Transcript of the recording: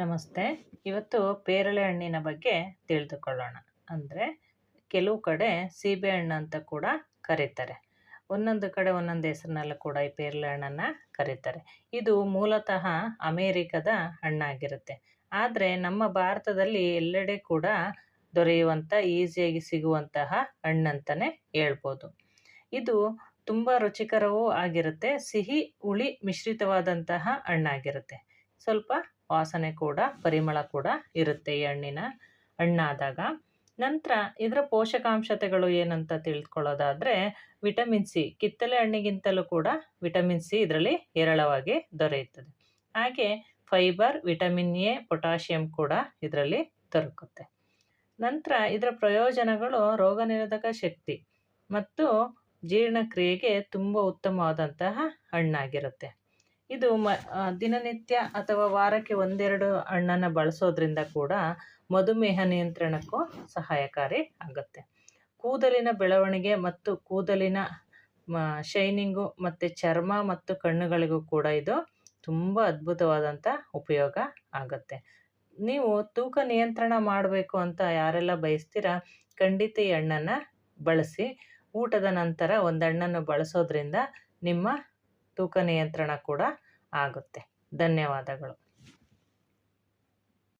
ನಮಸ್ತೆ. ಇವತ್ತು ಪೇರಳೆ ಹಣ್ಣಿನ ಬಗ್ಗೆ ತಿಳಿದುಕೊಳ್ಳೋಣ. ಅಂದರೆ ಕೆಲವು ಕಡೆ ಸೀಬೆ ಹಣ್ಣು ಅಂತ ಕೂಡ ಕರೀತಾರೆ. ಒಂದೊಂದು ಕಡೆ ಒಂದೊಂದು ಹೆಸರಿನಲ್ಲೂ ಕೂಡ ಈ ಪೇರಳೆ ಹಣ್ಣನ್ನು ಕರೀತಾರೆ. ಇದು ಮೂಲತಃ ಅಮೇರಿಕದ ಹಣ್ಣಾಗಿರುತ್ತೆ. ಆದರೆ ನಮ್ಮ ಭಾರತದಲ್ಲಿ ಎಲ್ಲೆಡೆ ಕೂಡ ದೊರೆಯುವಂಥ ಈಸಿಯಾಗಿ ಸಿಗುವಂತಹ ಹಣ್ಣಂತಲೇ ಹೇಳ್ಬೋದು. ಇದು ತುಂಬ ರುಚಿಕರವೂ ಆಗಿರುತ್ತೆ. ಸಿಹಿ, ಹುಳಿ ಮಿಶ್ರಿತವಾದಂತಹ ಹಣ್ಣಾಗಿರುತ್ತೆ. ಸ್ವಲ್ಪ ವಾಸನೆ ಕೂಡ, ಪರಿಮಳ ಕೂಡ ಇರುತ್ತೆ ಈ ಹಣ್ಣಿನ ಹಣ್ಣಾದಾಗ. ನಂತರ ಇದರ ಪೋಷಕಾಂಶತೆಗಳು ಏನಂತ ತಿಳ್ಕೊಳ್ಳೋದಾದರೆ, ವಿಟಮಿನ್ ಸಿ ಕಿತ್ತಲೆ ಹಣ್ಣಿಗಿಂತಲೂ ಕೂಡ ವಿಟಮಿನ್ ಸಿ ಇದರಲ್ಲಿ ಹೇರಳವಾಗಿ ದೊರೆಯುತ್ತದೆ. ಹಾಗೆ ಫೈಬರ್, ವಿಟಮಿನ್ ಎ, ಪೊಟ್ಯಾಷಿಯಂ ಕೂಡ ಇದರಲ್ಲಿ ದೊರಕುತ್ತೆ. ನಂತರ ಇದರ ಪ್ರಯೋಜನಗಳು ರೋಗ ನಿರೋಧಕ ಶಕ್ತಿ ಮತ್ತು ಜೀರ್ಣಕ್ರಿಯೆಗೆ ತುಂಬ ಉತ್ತಮವಾದಂತಹ ಹಣ್ಣಾಗಿರುತ್ತೆ. ಇದು ಮ ದಿನನಿತ್ಯ ಅಥವಾ ವಾರಕ್ಕೆ ಒಂದೆರಡು ಹಣ್ಣನ್ನು ಬಳಸೋದ್ರಿಂದ ಕೂಡ ಮಧುಮೇಹ ನಿಯಂತ್ರಣಕ್ಕೂ ಸಹಾಯಕಾರಿ ಆಗುತ್ತೆ. ಕೂದಲಿನ ಬೆಳವಣಿಗೆ ಮತ್ತು ಕೂದಲಿನ ಶೈನಿಂಗು ಮತ್ತು ಚರ್ಮ ಮತ್ತು ಕಣ್ಣುಗಳಿಗೂ ಕೂಡ ಇದು ತುಂಬ ಅದ್ಭುತವಾದಂಥ ಉಪಯೋಗ ಆಗುತ್ತೆ. ನೀವು ತೂಕ ನಿಯಂತ್ರಣ ಮಾಡಬೇಕು ಅಂತ ಯಾರೆಲ್ಲ ಬಯಸ್ತೀರ, ಖಂಡಿತ ಈ ಹಣ್ಣನ್ನು ಬಳಸಿ, ಊಟದ ನಂತರ ಒಂದು ಹಣ್ಣನ್ನು ಬಳಸೋದ್ರಿಂದ ನಿಮ್ಮ ತೂಕ ನಿಯಂತ್ರಣ ಕೂಡ ಆಗುತ್ತೆ. ಧನ್ಯವಾದಗಳು.